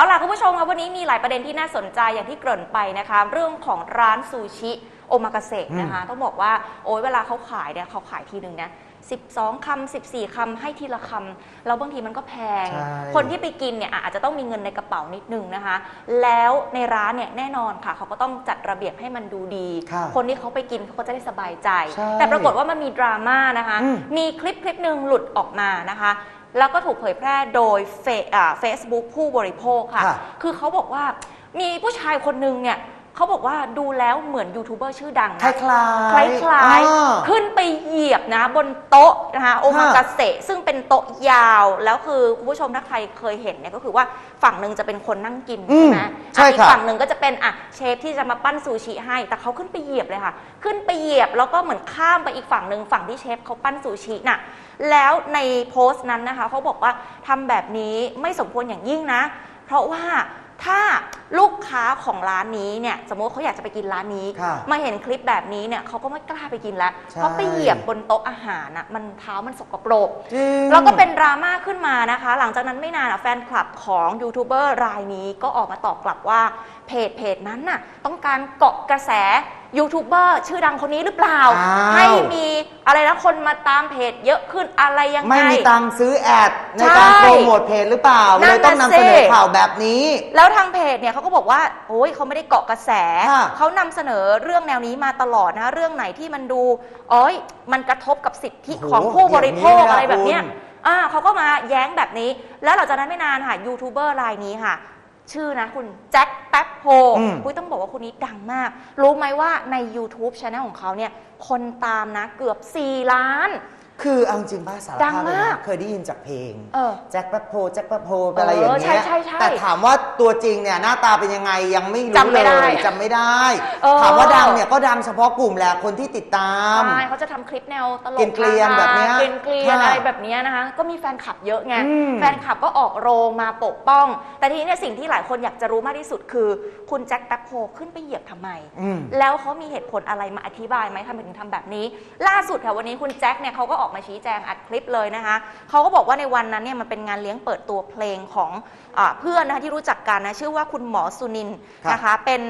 เอาล่ะคุณผู้ชมครับวันนี้มีหลายประเด็นที่น่าสนใจอย่างที่เกริ่นไปนะคะ เรื่องของร้านซูชิโอมากาเสะนะคะ ต้องบอกว่าโอ้ยเวลาเขาขายเนี่ยเขาขายทีหนึ่งนะ12คำ14คำให้ทีละคำแล้วบางทีมันก็แพง ใช่ คนที่ไปกินเนี่ยอาจจะต้องมีเงินในกระเป๋านิดนึงนะคะ แล้วในร้านเนี่ยแน่นอนค่ะ เขาก็ต้องจัดระเบียบให้มันดูดี ค่ะคนที่เขาไปกินเขาก็จะได้สบายใจ ใช่แต่ปรากฏว่ามันมีดราม่านะคะ อืมมีคลิปคลิปหนึ่งหลุดออกมานะคะ แล้วก็ถูกเผยแพร่โดยเฟเฟซบุ๊กผู้บริโภคค่ะ ค่ะ คือเขาบอกว่ามีผู้ชายคนหนึ่งเนี่ย เขาบอกว่าดูแล้วเหมือนยูทูบเบอร์ชื่อดังคล้านะยคล้ายคล้ายๆขึ้นไปเหยียบนะบนโต๊ะนะคะโอมากาเสะซึ่งเป็นโต๊ะยาว แล้วคือคุณผู้ชมถ้าใครเคยเห็นเนี่ยก็คือว่าฝั่งหนึ่งจะเป็นคนนั่งกินอืใช่มไหมใช่อะอีกค่ะฝั่งหนึ่งก็จะเป็นอะเชฟที่จะมาปั้นซูชิให้ แต่เขาขึ้นไปเหยียบเลยค่ะ ขึ้นไปเหยียบแล้วก็เหมือนข้ามไปอีกฝั่งหนึ่งฝั่งที่เชฟเขาปั้นซูชิน่ะแล้วในโพสต์นั้นนะคะเขาบอกว่าทำแบบนี้ไม่สมควรอย่างยิ่งนะ เพราะว่า ถ้าลูกค้าของร้านนี้เนี่ยสมมติเขาอยากจะไปกินร้านนี้ ค่ะมาเห็นคลิปแบบนี้เนี่ยเขาก็ไม่กล้าไปกินแล้วใช่ เพราะไปเหยียบบนโต๊ะอาหารน่ะมันเท้ามันสกปรก จริง แล้วก็เป็นดราม่าขึ้นมานะคะ หลังจากนั้นไม่นานอะแฟนคลับของยูทูบเบอร์รายนี้ก็ออกมาตอบกลับว่าเพจเพจนั้นน่ะต้องการเกาะกระแสยูทูบเบอร์ชื่อดังคนนี้หรือเปล่า อ้าวให้มี อะไรนะคนมาตามเพจเยอะขึ้นอะไรยังไง ไม่มีตังค์ซื้อแอดในใช่การโปรโมทเพจหรือเปล่านั่เลนยต้องน่ะนำเสนอสิข่าวแบบนี้ แล้วทางเพจเนี่ยเขาก็บอกว่าโอ้ยเขาไม่ได้เกาะกระแส ค่ะ เขานำเสนอเรื่องแนวนี้มาตลอดนะ เรื่องไหนที่มันดูโอ้ยมันกระทบกับสิทธิของผู้บริโภคอะไรแบบเนี้ยอ่าเขาก็มาแย้งแบบนี้ แล้วหลังจากนั้นไม่นานค่ะยูทูบเบอร์รายนี้ค่ะ ชื่อนะคุณแจ็คแป๊บโฮอืม อุ้ยต้องบอกว่าคนนี้ดังมาก รู้ไหมว่าใน YouTube Channel ของเขาเนี่ย คนตามนะเกือบ 4 ล้าน คือเอาจริงป้าสารดังภาพเลยมากนะเคยได้ยินจากเพลง เออแจ็คแป๊บโพแจ็คแป๊บโพอะไรอย่างเออใช่เงี้ยใช่ใช่แต่ถามว่าตัวจริงเนี่ยหน้าตาเป็นยังไงยังไม่รู้จำไม่ได้เลยจำไม่ได้ เออ ถามว่าดังเนี่ยก็ดังเฉพาะกลุ่มแหละคนที่ติดตาม ใช่เขาจะทำคลิปแนวตลกเกรียนๆแบบเนี้ยเกรียนเกรียนค่ะอะไรแบบเนี้ยนะคะ ก็มีแฟนคลับเยอะไง อืม แฟนคลับก็ออกโรงมาปกป้อง แต่ทีนี้เนี่ยสิ่งที่หลายคนอยากจะรู้มากที่สุดคือ คุณแจ็คแป๊บโฮขึ้นไปเหยียบทำไม อืม แล้วเขามีเหตุผลอะไรมาอธิบายไหมทำไมถึงทำแบบนี้ ล่าสุดค่ะวันนี้คุณแจ็คเนี่ยเขาก็ออกมาชี้แจงอัดคลิปเลยนะคะเขาก็บอกว่าในวันนั้นเนี่ยมันเป็นงานเลี้ยงเปิดตัวเพลงของอาเพื่อนนะคะที่รู้จักกันนะชื่อว่าคุณหมอสุนินท์ครับนะคะเป็น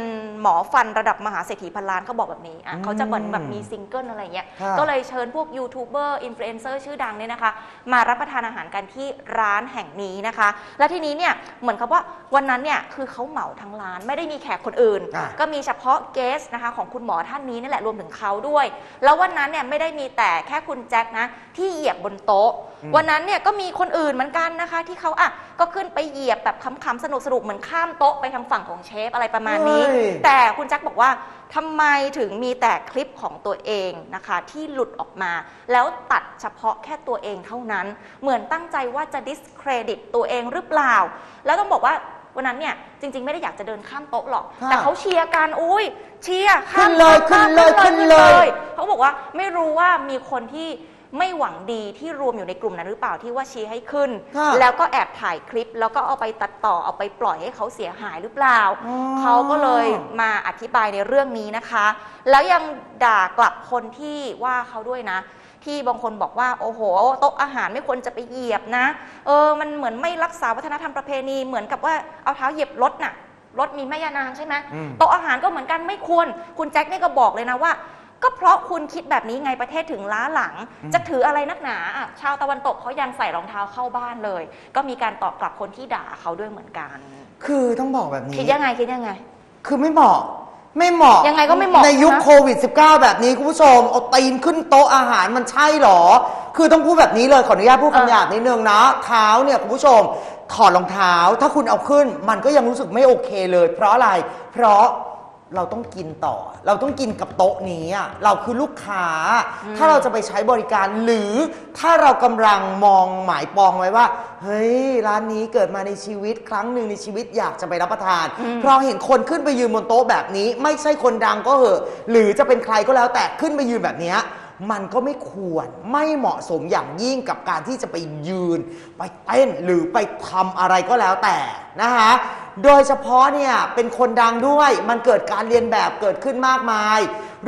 หมอฟันระดับมหาเศรษฐีพันล้านเขาบอกแบบนี้อะอืมเขาจะเหมือนแบบมีซิงเกิลอะไรเงี้ยค่ะก็เลยเชิญพวกยูทูบเบอร์อินฟลูเอนเซอร์ชื่อดังเนี่ยนะคะมารับประทานอาหารกันที่ร้านแห่งนี้นะคะ และทีนี้เนี่ยเหมือนกับว่าวันนั้นเนี่ยคือเขาเหมาทั้งร้าน ไม่ได้มีแขกคนอื่นอะก็มีเฉพาะเกสนะคะของคุณหมอท่านนี้นั่นแหละรวมถึงเขาด้วย แล้ววันนั้นเนี่ยไม่ได้มีแต่แค่คุณแจ็คนะที่เหยียบบนโต๊ะอืมวันนั้นเนี่ยก็มีคนอื่นเหมือนกันนะคะ ที่เขาอะก็ขึ้นไปเหยียบแบบขำๆสนุกๆเหมือนข้ามโต๊ะไปทางฝั่งของเชฟอะไรประมาณนี้ เฮ้ย แต่คุณแจ็คบอกว่าทำไมถึงมีแต่คลิปของตัวเองนะคะ ที่หลุดออกมา แล้วตัดเฉพาะแค่ตัวเองเท่านั้น เหมือนตั้งใจว่าจะ discredit ตัวเองหรือเปล่า แล้วต้องบอกว่าวันนั้นเนี่ยจริง ๆ ไม่ได้อยากจะเดินข้ามโต๊ะหรอก ค่ะแต่เขาเชียร์กันอุ้ยเชียร์ข้ามขึ้นเลยข้ามขึ้นเลยข้ามขึ้นเลย เขาบอกว่าไม่รู้ว่ามีคนที่ ไม่หวังดีที่รวมอยู่ในกลุ่มนั้นหรือเปล่าที่ว่าชี้ให้ขึ้น ค่ะแล้วก็แอบถ่ายคลิป แล้วก็เอาไปตัดต่อเอาไปปล่อยให้เขาเสียหายหรือเปล่า อ๋อ เขาก็เลยมาอธิบายในเรื่องนี้นะคะ แล้วยังด่ากลับคนที่ว่าเขาด้วยนะ ที่บางคนบอกว่าโอ้โหโต๊ะอาหารไม่ควรจะไปเหยียบนะ เออมันเหมือนไม่รักษาวัฒนธรรมประเพณีเหมือนกับว่าเอาเท้าเหยียบรถน่ะรถมีแม่ยานางใช่ไหมอืม โต๊ะอาหารก็เหมือนกันไม่ควร คุณแจ็คนี่ก็บอกเลยนะว่า ก็เพราะคุณคิดแบบนี้ไงประเทศถึงล้าหลังอืมจะถืออะไรนักหนาอะชาวตะวันตกเขายังใส่รองเท้าเข้าบ้านเลย ก็มีการตอบกลับคนที่ด่าเขาด้วยเหมือนกัน คือต้องบอกแบบนี้ คิดยังไงคิดยังไง คือไม่เหมาะไม่เหมาะยังไงก็ไม่เหมาะในยุคนะโควิด -19 แบบนี้คุณผู้ชมเอาตีนขึ้นโต๊ะอาหารมันใช่หรอ คือต้องพูดแบบนี้เลยขออนุญาตพูดเออคำหยาบนิดนึงนะเท้าเนี่ยคุณผู้ชมถอดรองเท้า ถ้าคุณเอาขึ้น มันก็ยังรู้สึกไม่โอเคเลย เพราะอะไร เพราะ เราต้องกินต่อ เราต้องกินกับโต๊ะนี้อะเราคือลูกค้า ถ้าเราจะไปใช้บริการหรือถ้าเรากำลังมองหมายปองไว้ว่า เฮ้ย ร้านนี้เกิดมาในชีวิตครั้งหนึ่งในชีวิตอยากจะไปรับประทานอืมเพราะเห็นคนขึ้นไปยืนบนโต๊ะแบบนี้ ไม่ใช่คนดังก็เหอะ หรือจะเป็นใครก็แล้วแต่ขึ้นไปยืนแบบเนี้ยมันก็ไม่ควรไม่เหมาะสมอย่างยิ่งกับการที่จะไปยืน ไปเต้นหรือไปทำอะไรก็แล้วแต่นะคะ โดยเฉพาะเนี่ยเป็นคนดังด้วย มันเกิดการเรียนแบบเกิดขึ้นมากมาย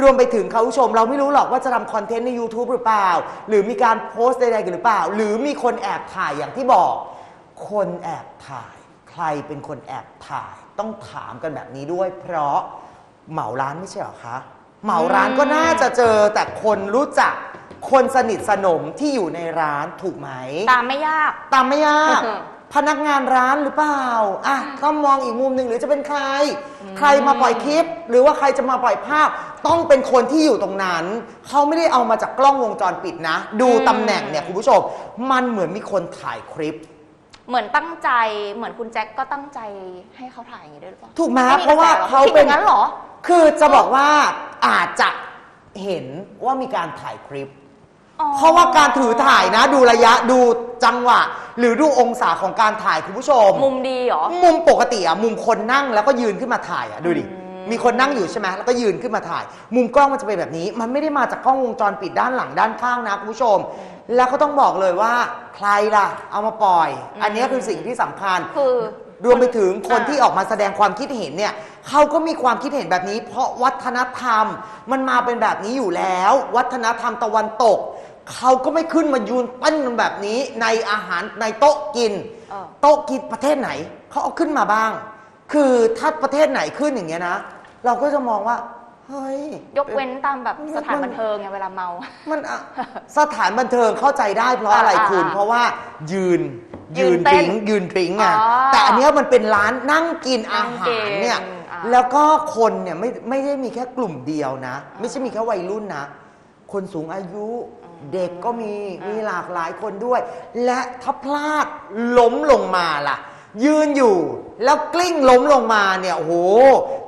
รวมไปถึงเขาผู้ชม เราไม่รู้หรอกว่าจะทำคอนเทนต์ใน YouTube หรือเปล่า หรือมีการโพสต์ใดๆกันหรือเปล่า หรือมีคนแอบถ่ายอย่างที่บอก คนแอบถ่ายคใครเป็นคนแอบถ่าย ต้องถามกันแบบนี้ด้วย เพราะเหมาร้านไม่ใช่เหรอคะ เหมาร้านก็น่าจะเจอแต่คนรู้จักคนสนิทสนมที่อยู่ในร้านถูกไหม ตามไม่ยาก ตามไม่ยากอือฮึ พนักงานร้านหรือเปล่าอะก็มองอีกมุมหนึ่งหรือจะเป็นใคร ใครมาปล่อยคลิป หรือว่าใครจะมาปล่อยภาพ ต้องเป็นคนที่อยู่ตรงนั้น เขาไม่ได้เอามาจากกล้องวงจรปิดนะ ดูตำแหน่งเนี่ยคุณผู้ชม มันเหมือนมีคนถ่ายคลิป เหมือนตั้งใจเหมือนคุณแจ็คก็ตั้งใจให้เขาถ่ายอย่างนี้ด้วยหรือเปล่าถูกไหมไม่มีเพราะว่ากแสหอเขาคิดเป็อนย่างนั้นเหรอ คือจะบอกว่าอาจจะเห็นว่ามีการถ่ายคลิปอ๋อเพราะว่าการถือถ่ายนะ ดูระยะดูจังหวะ หรือดูองศาของการถ่ายคุณผู้ชม มุมดีเหรอ มุมปกติอะมุมคนนั่งแล้วก็ยืนขึ้นมาถ่ายอะดูดิอืมมีคนนั่งอยู่ใช่ไหมแล้วก็ยืนขึ้นมาถ่าย มุมกล้องมันจะเป็นแบบนี้ มันไม่ได้มาจากกล้องวงจรปิดด้านหลังด้านข้างนะคุณผู้ชม แล้วก็ต้องบอกเลยว่าใครล่ะ เอามาปล่อย อันนี้คือสิ่งที่สำคัญ คือ รวมไปถึงคนอ่าที่ออกมาแสดงความคิดเห็นเนี่ยเขาก็มีความคิดเห็นแบบนี้ เพราะวัฒนธรรมมันมาเป็นแบบนี้อยู่แล้ว วัฒนธรรมตะวันตก เขาก็ไม่ขึ้นมายืนเต้นกันแบบนี้ในอาหารในโต๊ะกิน เออ โต๊ะกินประเทศไหนเขาเอาขึ้นมาบ้าง คือถ้าประเทศไหนขึ้นอย่างเงี้ยนะ เราก็จะมองว่า เฮ้ย ยกเว้นตามแบบสถานบันเทิงไงเวลาเมา มันอะสถานบันเทิงเข้าใจได้เพราะอะไรอ่าคุณ อ่าเพราะว่ายืนยืนปเต้นริ้งยืนปริ้งไงอ๋อแต่อันเนี้ยมันเป็นร้านนั่งกินอานั่งหากิรนเนี่ยอ่า แล้วก็คนเนี่ยไม่ไม่ได้มีแค่กลุ่มเดียวนะ ไม่ใช่มีแค่วัยรุ่นนะ คนสูงอายุ เด็กก็มีอ่ามีมีหลากหลายคนด้วย และถ้าพลาดล้มลงมาล่ะ ยืนอยู่แล้วกลิ้งล้มลงมาเนี่ยโอ้โห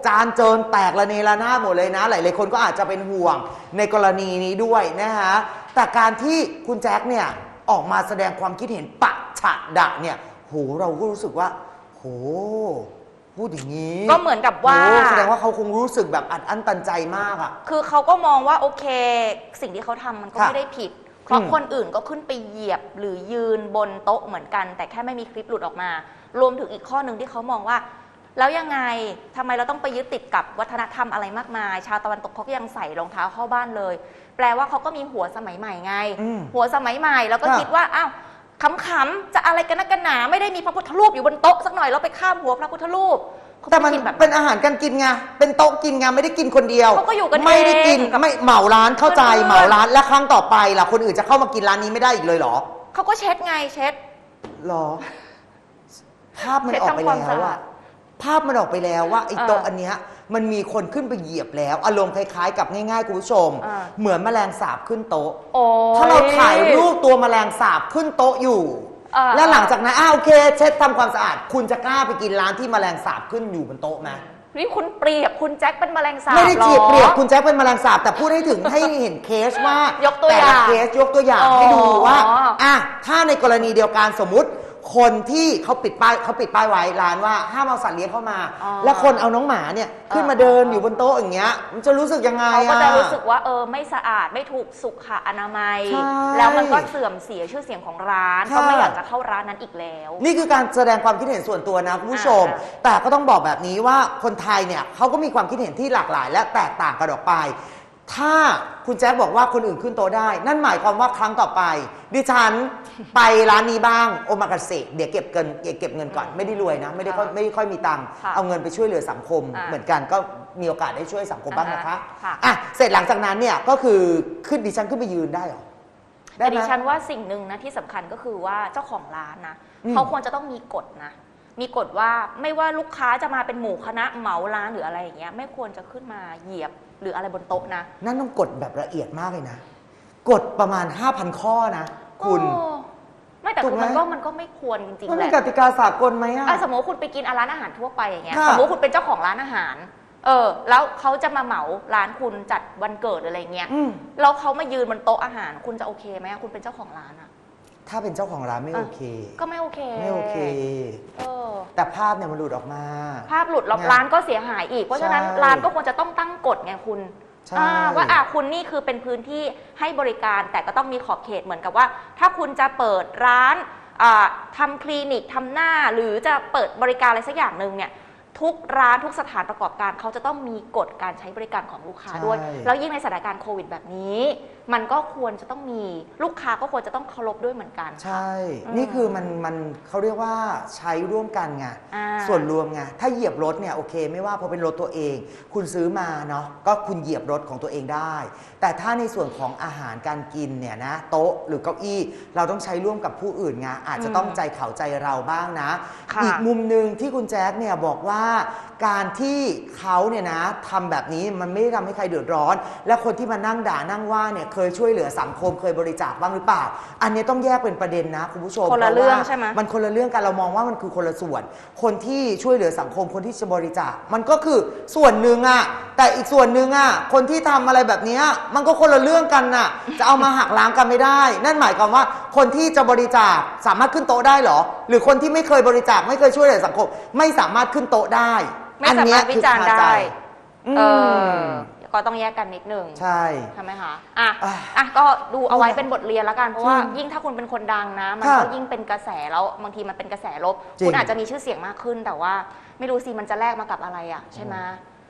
จานเจินแตกระเนระนาดหมดเลยนะ หลาย ๆ คนก็อาจจะเป็นห่วงในกรณีนี้ด้วยนะฮะแต่การที่คุณแจ็คเนี่ยออกมาแสดงความคิดเห็นปะฉะดะเนี่ยโหเราก็รู้สึกว่าโห พูดอย่างนี้ก็เหมือนกับว่า โอ้แสดงว่าเขาคงรู้สึกแบบอัดอั้นตันใจมากอะคือเขาก็มองว่าโอเค สิ่งที่เขาทำมันก็ค่ะไม่ได้ผิด เพราะอืม คนอื่นก็ขึ้นไปเหยียบหรือยืนบนโต๊ะเหมือนกัน แต่แค่ไม่มีคลิปหลุดออกมา รวมถึงอีกข้อหนึ่งที่เขามองว่า แล้วยังไงทำไมเราต้องไปยึดติดกับวัฒนธรรมอะไรมากมาย ชาวตะวันตกเขาก็ยังใส่รองเท้าเข้าบ้านเลย แปลว่าเขาก็มีหัวสมัยใหม่ไง อืมหัวสมัยใหม่แล้วก็ค่ะ คิดว่าอ้าว ขำๆจะอะไรกันนักกันหนา ไม่ได้มีพระพุทธรูปอยู่บนโต๊ะสักหน่อยเราไปข้ามหัวพระพุทธรูปเขาแต่มันคิดแบบ เป็นอาหารการกินไง เป็นโต๊ะกินไงไม่ได้กินคนเดียวเขาก็อยู่กันไม่ได้กินเองกับไม่เหมาร้านเข้าใจเพื่อนๆ เหมาร้านและครั้งต่อไปล่ะคนอื่นจะเข้ามากินร้านนี้ไม่ได้อีกเลยเหรอเขาก็เช็ดไงเช็ด หรอ ภาพมันเช็ดออกไปทำความแล้วสะอาอะด ภาพมันออกไปแล้วว่าไอ้โต๊ะเอออัอันเนี้ยมันมีคนขึ้นไปเหยียบแล้ว อารมณ์คล้ายๆ กับง่ายๆคุณผู้ชม อ่า เหมือนแมลงสาบขึ้นโต๊ะ โอ้ย ถ้าเราถ่ายรูปตัวแมลงสาบขึ้นโต๊ะอยู่เออแล้วหลังจากนั้นอ้าโอเค เช็ดทำความสะอาด คุณจะกล้าไปกินร้านที่แมลงสาบขึ้นอยู่บนโต๊ะไหมนี่คุณเปรียบคุณแจ็คเป็นแมลงสาบไม่ได้หรอเจียบเปรียบคุณแจ็คเป็นแมลงสาบแต่พูดให้ถึง ให้เห็นเคสว่ายกตัวแต่อย่าละงเคสยกตัวอย่างอ๋อให้ดูว่าอะถ้าในกรณีเดียวกันสมมุติ คนที่เขาปิดป้ายเขาปิดป้ายไว้ร้านว่าห้ามเอาสัตว์เลี้ยงเข้ามา อ๋อ แล้วคนเอาน้องหมาเนี่ยขึ้นมาอ๋อเดินอยู่บนโต๊ะอย่างเงี้ย มันจะรู้สึกยังไงเขาก็อะจะรู้สึกว่าเออไม่สะอาดไม่ถูกสุขอนามัย ใช่แล้วมันก็เสื่อมเสียชื่อเสียงของร้าน ค่ะ ก็ไม่อยากจะเข้าร้านนั้นอีกแล้ว นี่คือการแสดงความคิดเห็นส่วนตัวนะคุณผู้ชม อ่าแต่ก็ต้องบอกแบบนี้ว่าคนไทยเนี่ยเขาก็มีความคิดเห็นที่หลากหลาย และแตกต่างกันออกไป ถ้าคุณแจ๊คบอกว่าคนอื่นขึ้นโต๊ะได้ นั่นหมายความว่าครั้งต่อไป ดิฉันไปร้านนี้บ้าง โอมากาเสะเดี๋ยวเก็บเงินเก็บเงินก่อนไม่ได้รวยนะ ไม่ได้ค่อยค่ะไม่ได้ค่อยมีตังค์ค่ะเอาเงินไปช่วยเหลือสังคม อ่าเหมือนกันก็มีโอกาสได้ช่วยสังคมบ้างนะคะค่ะ อะเสร็จหลังจากนั้นเนี่ยก็คือขึ้นดิฉันขึ้นไปยืนได้เหรอได้แต่ไหม ดิฉันว่าสิ่งหนึ่งนะที่สำคัญก็คือว่าเจ้าของร้านนะอืม เขาควรจะต้องมีกฎนะ มีกฎว่าไม่ว่าลูกค้าจะมาเป็นหมู่คณะเหมาร้านหรืออะไรอย่างเงี้ยไม่ควรจะขึ้นมาเหยียบ หรืออะไรบนโต๊ะนะนั่นต้องกดแบบละเอียดมากเลยนะ กดประมาณ 5,000 ข้อนะ คุณ โอ้ไม่แต่ถูกคือไหม มันก็มันก็ไม่ควรจริงมันๆแหเป็นละกติกาสากลไหมอะอะสมมติว่าคุณไปกินร้านอาหารทั่วไปอย่างเงี้ย ค่ะ สมมติคุณเป็นเจ้าของร้านอาหาร เออ แล้วเขาจะมาเหมาร้านคุณจัดวันเกิดอะไรเงี้ย อืม แล้วเขามายืนบนโต๊ะอาหาร คุณจะโอเคไหมคุณเป็นเจ้าของร้านอะ ถ้าเป็นเจ้าของร้านไม่อะโอเค ก็ไม่โอเคไม่โอเค เออ แต่ภาพเนี่ยมันหลุดออกมา ภาพหลุดแล้วเนี่ยร้านก็เสียหายอีก เพราะฉะนั้นใช่ร้านก็ควรจะต้องตั้งกฎไงคุณใช่อ่าว่าอะคุณนี่คือเป็นพื้นที่ให้บริการแต่ก็ต้องมีขอบเขตเหมือนกับว่า ถ้าคุณจะเปิดร้านอ่าทำคลินิกทำหน้าหรือจะเปิดบริการอะไรสักอย่างหนึ่งเนี่ยทุกร้านทุกสถานประกอบการเขาจะต้องมีกฎการใช้บริการของลูกค้าด้วยใช่แล้วยิ่งในสถานการณ์โควิดแบบนี้ มันก็ควรจะต้องมีลูกค้าก็ควรจะต้องเคารพด้วยเหมือนกัน ใช่ อืมนี่คือมันมันเขาเรียกว่าใช้ร่วมกันไง อ่าส่วนรวมไง ถ้าเหยียบรถเนี่ยโอเค ไม่ว่าเพราะเป็นรถตัวเอง คุณซื้อมาเนาะ ก็คุณเหยียบรถของตัวเองได้ แต่ถ้าในส่วนของอาหารการกินเนี่ยนะโต๊ะหรือเก้าอี้ เราต้องใช้ร่วมกับผู้อื่นไง อาจจะต้องใจเขาใจเราบ้างนะ ค่ะ อีกมุมหนึ่งที่คุณแจ๊คเนี่ยบอกว่า การที่เขาเนี่ยนะทำแบบนี้มันไม่ได้ทำให้ใครเดือดร้อน และคนที่มานั่งด่านั่งว่าเนี่ยเคยช่วยเหลือสังคมเคยบริจาคบ้างหรือเปล่า อันนี้ต้องแยกเป็นประเด็นนะคุณผู้ชมคนละพาว่าเรื่องใช่ไหม มันคนละเรื่องกันเรามองว่ามันคือคนละส่วน คนที่ช่วยเหลือสังคมคนที่จะบริจาค มันก็คือส่วนหนึ่งอะแต่อีกส่วนหนึ่งอะคนที่ทำอะไรแบบเนี้ยมันก็คนละเรื่องกันน่ะ จะเอามาหักล้างกันไม่ได้ นั่นหมายความว่าคนที่จะบริจาคสามารถขึ้นโต๊ะได้เหรอ หรือคนที่ไม่เคยบริจาคไม่เคยช่วยเหลือสังคม ไม่สามารถขึ้นโต๊ะได้ไม่สามารถวิจารณ์ได้อืเอมอ ก็ต้องแยกกันนิดนึงใช่ ใช่ไหมคะอะอะอะก็ดูเอาไว้เป็นบทเรียนแล้วกันเพราะว่าจริงยิ่งถ้าคุณเป็นคนดังนะ มันค่ะก็ยิ่งเป็นกระแสแล้วบางทีมันเป็นกระแสลบจริง คุณอาจจะมีชื่อเสียงมากขึ้น แต่ว่าไม่รู้สิมันจะแลกมากับอะไรอะใช่ไหม